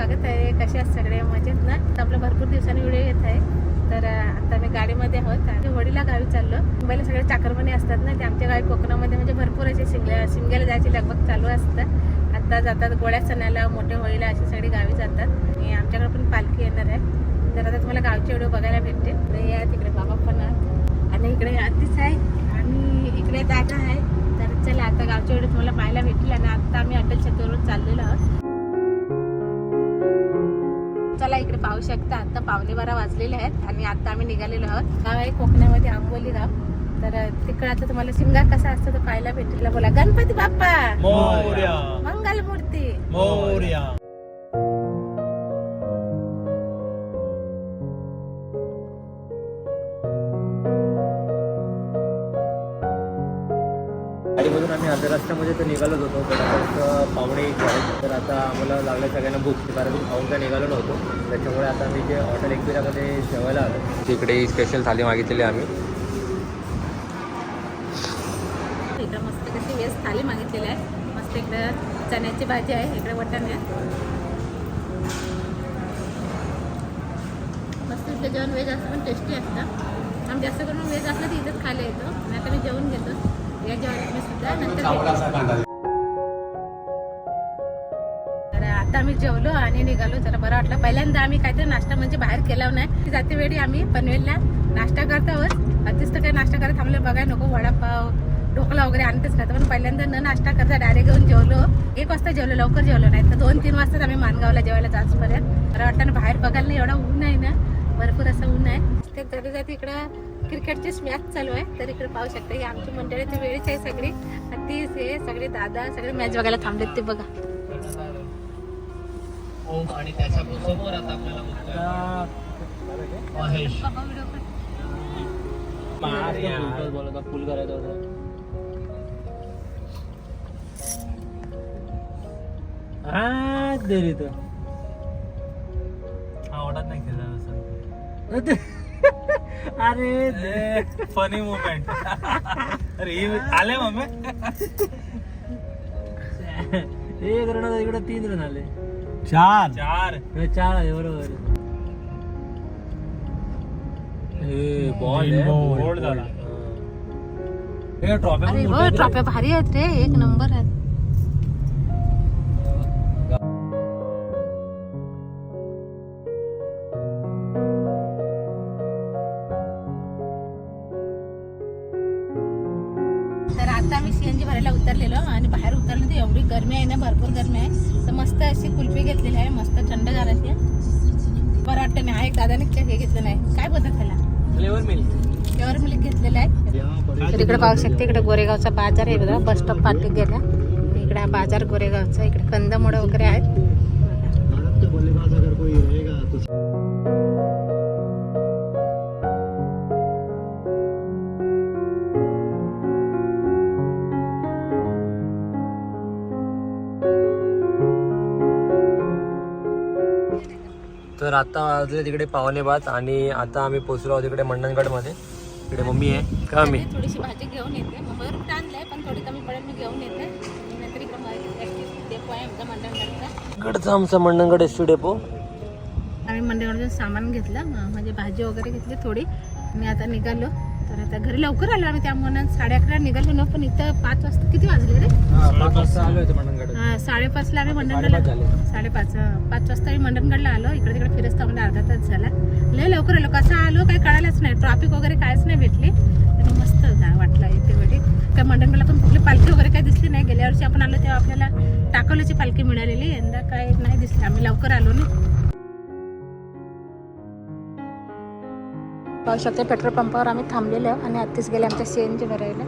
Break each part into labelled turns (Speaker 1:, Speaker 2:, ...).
Speaker 1: स्वागत आहे. कसे आहेत सगळे? मजेत ना? तर आपलं भरपूर दिवसांनी व्हिडिओ येत आहे. तर आता मी गाडीमध्ये आहोत आणि वडीला गावी चाललो. मुंबईला सगळे चाकरमणी असतात ना ते आमच्या गावी कोकणामध्ये म्हणजे भरपूर असे शिमग्या शिमग्याला जायची लगबग चालू असतं. आता जातात गोळ्या सणाला मोठ्या होळीला अशी सगळी गावी जातात. आणि आमच्याकडे पण पालखी येणार आहे. तर आता तुम्हाला गावचे व्हिडिओ बघायला भेटते तर या तिकडे बाबा पण आहात. आणि इकडे आधीच आहे आणि इकडे दादा आहे. तर चला आता गावचे व्हिडिओ तुम्हाला पाहायला भेटतील. आणि आता आम्ही अटल सेतूवरून चाललेलो आहोत. चला इकडे पाहू शकता. आता पावणे बारा वाजलेले आहेत आणि आता आम्ही निघालेलो आहोत. गाव आहे कोकणामध्ये आंबोली गाव तर तिकडे आता तुम्हाला शिमगा कसा असतो तो पाहायला भेटेल. बोला. गणपती बाप्पा!
Speaker 2: मोर्या.
Speaker 1: मंगल मूर्ती
Speaker 2: मोर्या आम्ही अर्ध्या रस्त्यामध्ये तर निघालोच होतो. पण आता पाहुणे एक तर आता आम्हाला लागलं सगळ्यांना भूक. कारण मी खाऊन काय निघालो नव्हतो. त्याच्यामुळे आता आम्ही जे हॉटेल एकबिरामध्ये जेवायला आलो. तिकडे स्पेशल थाली मागितलेली आम्ही.
Speaker 1: इकडं मस्त कशी वेज थाली मागितलेली आहे. मस्त इकडं चण्याची भाजी आहे इकडे वटाणे आहे. मस्त इथलं जेवण व्हेज असतं पण टेस्टी असतं. आम्ही जास्त करून व्हेज असलं तर इथंच खायला येतो. आता आम्ही जेवलो आणि निघालो. जरा बरं वाटलं. पहिल्यांदा आम्ही काहीतरी नाश्ता म्हणजे बाहेर केला नाही. जाते वेळी आम्ही पनवेलला. नाश्ता करतावर आधीच तर काही नाश्ता करत थांबले. बघाय नको वडापाव ढोकळा वगैरे आणतेच खातो पण पहिल्यांदा न नाश्ता करता डायरेक्ट घेऊन जेवलो. एक वाजता जेवलो लवकर जेवलो नाही. तर दोन तीन वाजताच आम्ही मानगावला जेवायला जाचपर्यंत बरं वाटतं ना बाहेर बघायला नाही एवढा ऊन आहे ना. भरपूर असं ऊन आहे. ते तरी जाते इकडं क्रिकेटची मॅच चालू आहे. तर इकडे पाहू शकता ही आमची मंडळी ती वेळीच आहे सगळी. आणि तीच हे सगळे दादा सगळे मॅच बघायला थांबलेत ते बघा.
Speaker 2: आणि त्याच्यासमोर आता आपल्याला महेश. बोलत फुल करायचं होतं हा दे रे तो आवडत नाही खेळा अरे फनी मुमेंट अरे हे आले मम्मी? एक रन इकडे तीन रन आले. चार. चार. चार आहे बरोबर. बॉल बोल्ड झाला. हे ट्रॉफी
Speaker 1: अरे हो ट्रॉफ्या भारी आहेत रे एक नंबर आहेत. भरायला उतरलेलो आणि बाहेर उतरलो तर एवढी गरमी आहे ना भरपूर गरमी आहे. तर मस्त अशी कुल्फी घेतलेली आहे मस्त थंडगार अशी बरं वाटतं नाही. एक दादाने काय हे घेतलं नाही. काय बोलतात त्याला?
Speaker 2: फ्लेवर मिल्क
Speaker 1: घेतलेलं आहे. तर इकडे पाहू शकते इकडे गोरेगावचा बाजार आहे बघा बस स्टॉप पार्टी गेला इकडे हा बाजार गोरेगावचा इकडे कंदमुळं वगैरे आहेत.
Speaker 2: तर आता वाजले तिकडे पावणे पाच आणि आता आम्ही पोचलो आहोत तिकडे मंडणगडमध्ये तिकडे मम्मी आहे. का मी
Speaker 1: मी थोडीशी भाजी घेऊन येते. मुंबईवरून आणलंय पण थोडी कमी पडेल मी घेऊन येते.
Speaker 2: इकडचं आमचं मंडणगड एस डेपो
Speaker 1: आम्ही मंडळामधून सामान घेतलं म- म्हणजे भाजी वगैरे घेतली थोडी. आणि आता निघालो. तर आता घरी लवकर आलो आम्ही त्यामुळे साडे अकरा निघालो ना पण इथं पाच वाजता किती वाजले रे?
Speaker 2: पाच वाजता आलो होतो
Speaker 1: हा, साडेपाचला आम्ही मंडणगडला साडेपाच पाच वाजता आम्ही मंडणगडला आलो. इकडे तिकडे फिरस्ता म्हणजे अर्धा तास झाला. लय लवकर आलो. कसं आलो काही कळालंच नाही. ट्रॉफिक वगैरे काहीच नाही भेटली. आणि मस्त वाटलं इथे वेळी काय मंडणगडला पण कुठली पालखी वगैरे काही दिसली नाही. गेल्या वर्षी आपण आलो तेव्हा आपल्याला टाकवल्याची पालखी मिळालेली. यंदा काय नाही दिसली. आम्ही लवकर आलो ना. पाहू शकते पेट्रोल पंपावर आम्ही थांबलेलो आणि आत्ताच गेले आमच्या सी एन जी भरायला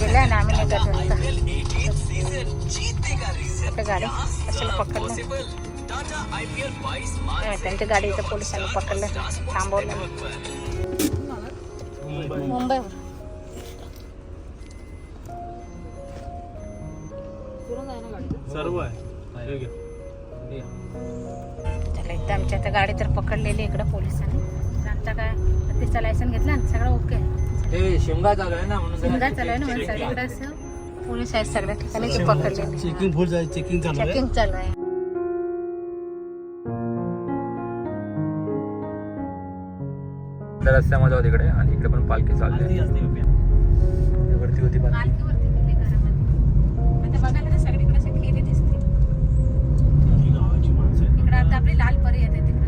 Speaker 1: गेले आणि आम्ही निघत होतो आता गाडी कशाला पकडलं नाही, त्यांच्या गाडीचं पोलिसांनी पकडलं थांबवलं मुंबईवर
Speaker 2: सर्व आहे।
Speaker 1: त्याला एकदा आमच्या आता गाडी तर पकडलेली इकडं पोलिसांनी. आता काय तिचं लायसन घेतलं ना सगळं ओके
Speaker 2: शिमगा चालू आहे ना म्हणून जरा
Speaker 1: शिमगा चालू आहे ना म्हणून सगळीकडे. असं. पोलीस आहेत सगळ्या ठिकाणी ते पकडले.
Speaker 3: चेकिंग फुल चेकिंग चालू आहे.
Speaker 1: चेकिंग चालू आहे.
Speaker 2: त्या रस्त्यामध्ये होती इकडे आणि इकडे पण पालखी चालली आहे. वरती होती पालखी.
Speaker 1: बघायला सगळीकडे खेळे दिसते. इकडे आता आपली लाल परी येते तिकडे.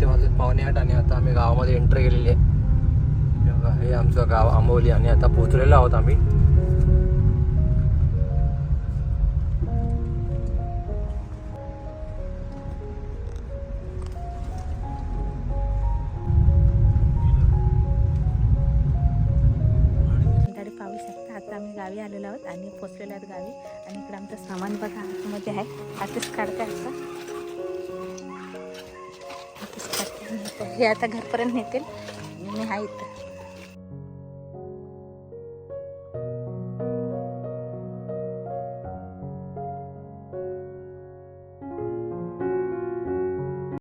Speaker 1: ते
Speaker 2: माझे पावणे आठ आणि आता आम्ही गावामध्ये एंट्री केलेली आहे. हे आमचं गाव आंबोली आणि आता पोचलेलो आहोत आम्ही.
Speaker 1: आता आम्ही गावी आलेलो आहोत आणि पोचलेलो आहोत गावी. आणि इकडे आमचं सामान बघा आतमध्ये आहे. आताच काढता आता. हे आता घरपर्यंत नेतील. मी हा इथं.